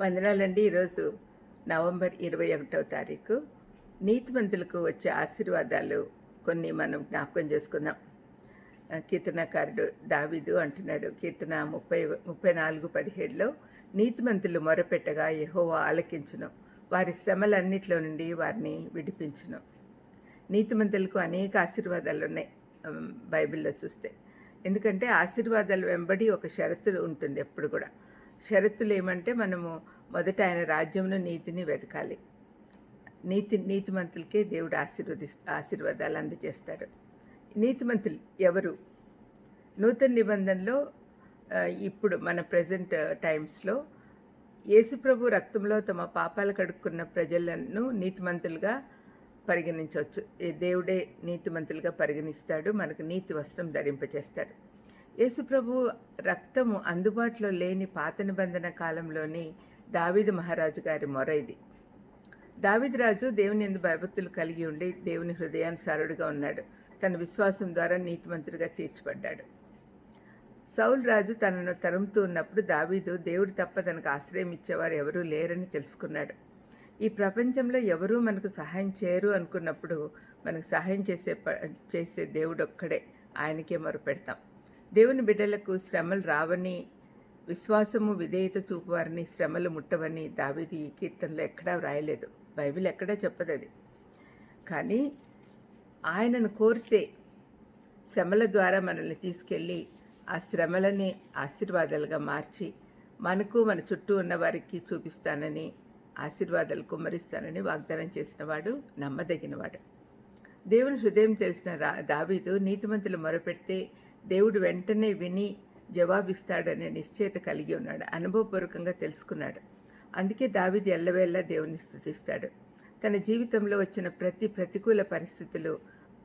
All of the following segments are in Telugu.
వందనాలండి. ఈరోజు నవంబర్ ఇరవై ఒకటవ తారీఖు. నీతిమంతులకు వచ్చే ఆశీర్వాదాలు కొన్ని మనం జ్ఞాపకం చేసుకుందాం. కీర్తనకారుడు దావిదు అంటున్నాడు కీర్తన ముప్పై ముప్పై నాలుగు పదిహేడులో నీతిమంతులు మొరపెట్టగా యహోవా ఆలకించును. వారి శ్రమలన్నిటిలో నుండి వారిని విడిపించును. నీతిమంతులకు అనేక ఆశీర్వాదాలు ఉన్నాయి బైబిల్లో చూస్తే. ఎందుకంటే ఆశీర్వాదాలు వెంబడి ఒక షరతు ఉంటుంది ఎప్పుడు కూడా. షరతులు ఏమంటే మనము మొదట ఆయన రాజ్యంలో నీతిని వెతకాలి. నీతి నీతిమంతులకే దేవుడు ఆశీర్వది ఆశీర్వాదాలు అందజేస్తాడు. నీతిమంతులు ఎవరు? నూతన నిబంధనలో ఇప్పుడు మన ప్రజెంట్ టైమ్స్లో యేసుప్రభు రక్తంలో తమ పాపాలు కడుక్కున్న ప్రజలను నీతిమంతులుగా పరిగణించవచ్చు. దేవుడే నీతిమంతులుగా పరిగణిస్తాడు మనకు నీతి వస్త్రం ధరింపచేస్తాడు యేసుప్రభు రక్తము అందుబాటులో లేని పాత నిబంధన కాలంలోని దావీదు మహారాజు గారి మొర ఇది. దావిదరాజు దేవుని ఎందు భయభక్తులు కలిగి ఉండి దేవుని హృదయానుసారుడుగా ఉన్నాడు. తన విశ్వాసం ద్వారా నీతిమంతుడిగా తీర్చిపడ్డాడు. సౌల్ రాజు తనను తరుముతూ ఉన్నప్పుడు దావీదు దేవుడు తప్ప తనకు ఆశ్రయం ఇచ్చేవారు ఎవరూ లేరని తెలుసుకున్నాడు. ఈ ప్రపంచంలో ఎవరూ మనకు సహాయం చేయరు అనుకున్నప్పుడు మనకు సహాయం చేసే ప- చేసే దేవుడు ఒక్కడే. ఆయనకే మొరపెడతాం దేవుని బిడ్డలకు శ్రమలు రావని విశ్వాసము విధేయత చూపువారిని శ్రమలు ముట్టవని దావిది కీర్తనలు కీర్తనలో ఎక్కడా వ్రాయలేదు. బైబిల్ ఎక్కడా చెప్పదు అది. కానీ ఆయనను కోరితే శ్రమల ద్వారా మనల్ని తీసుకెళ్ళి ఆ శ్రమలని ఆశీర్వాదాలుగా మార్చి మనకు మన చుట్టూ ఉన్న వారికి చూపిస్తానని ఆశీర్వాదాలు కుమ్మరిస్తానని వాగ్దానం చేసినవాడు నమ్మదగినవాడు. దేవుని హృదయం తెలిసిన రా దావీదు నీతిమంతులు మొరపెడితే దేవుడు వెంటనే విని జవాబిస్తాడనే నిశ్చయత కలిగి ఉన్నాడు. అనుభవపూర్వకంగా తెలుసుకున్నాడు. అందుకే దావిది ఎల్లవేళ్ళ దేవుని స్థుతిస్తాడు తన జీవితంలో వచ్చిన ప్రతి ప్రతికూల పరిస్థితులు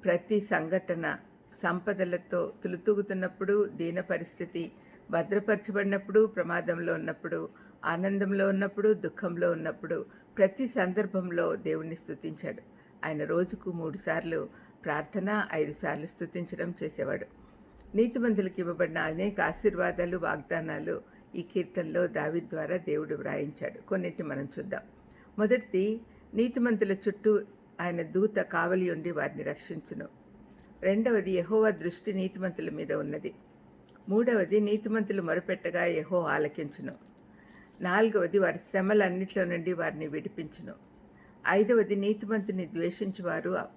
ప్రతి సంఘటన సంపదలతో తులుతూగుతున్నప్పుడు దీన పరిస్థితి భద్రపరచబడినప్పుడు ప్రమాదంలో ఉన్నప్పుడు ఆనందంలో ఉన్నప్పుడు దుఃఖంలో ఉన్నప్పుడు ప్రతి సందర్భంలో దేవుణ్ణి స్థుతించాడు ఆయన రోజుకు మూడుసార్లు ప్రార్థన ఐదు సార్లు చేసేవాడు. నీతిమంతులకు ఇవ్వబడిన అనేక ఆశీర్వాదాలు వాగ్దానాలు ఈ కీర్తనలో దావి ద్వారా దేవుడు వ్రాయించాడు. కొన్నింటి మనం చూద్దాం. మొదటిది నీతిమంతుల చుట్టూ ఆయన దూత కావలి ఉండి వారిని రక్షించును. రెండవది యహోవా దృష్టి నీతిమంతుల మీద ఉన్నది. మూడవది నీతిమంతులు మొరపెట్టగా యహో ఆలకించును. నాలుగవది వారి శ్రమలన్నింటిలో నుండి వారిని విడిపించును. ఐదవది నీతిమంతుని ద్వేషించువారు అ-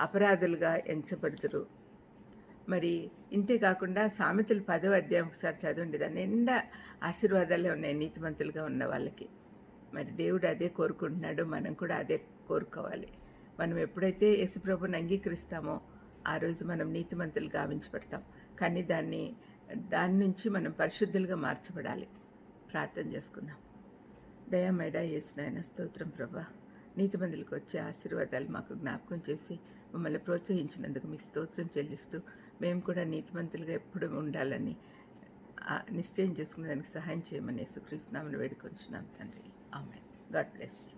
అపరాధులుగా ఎంచబడుదురు. మరి ఇంతే కాకుండా సామెతలు పదవ అధ్యాయం ఒకసారి చదవండి. దాని నిండా ఆశీర్వాదాలే ఉన్నాయి నీతిమంతులుగా ఉన్న వాళ్ళకి. మరి దేవుడు అదే కోరుకుంటున్నాడు మనం కూడా అదే కోరుకోవాలి. మనం ఎప్పుడైతే యేసుప్రభుని అంగీకరిస్తామో ఆ రోజు మనం నీతిమంతులు గావించబడతాం. కానీ దాన్ని దాని నుంచి మనం పరిశుద్ధులుగా మార్చబడాలి. ప్రార్థన చేసుకుందాం. దయామేడ యేసునాయన స్తోత్రం ప్రభా. నీతిమంతులకు వచ్చే ఆశీర్వాదాలు మాకు జ్ఞాపకం చేసి మమ్మల్ని ప్రోత్సహించినందుకు మీ స్తోత్రం చెల్లిస్తూ మేము కూడా నీతిమంతులుగా ఎప్పుడు ఉండాలని నిశ్చయం చేసుకునే దానికి సహాయం చేయమని యేసుక్రీస్తునామని వేడుకొంచున్నాం తండ్రి. ఆమె గాడ్ బ్లెస్ యూ.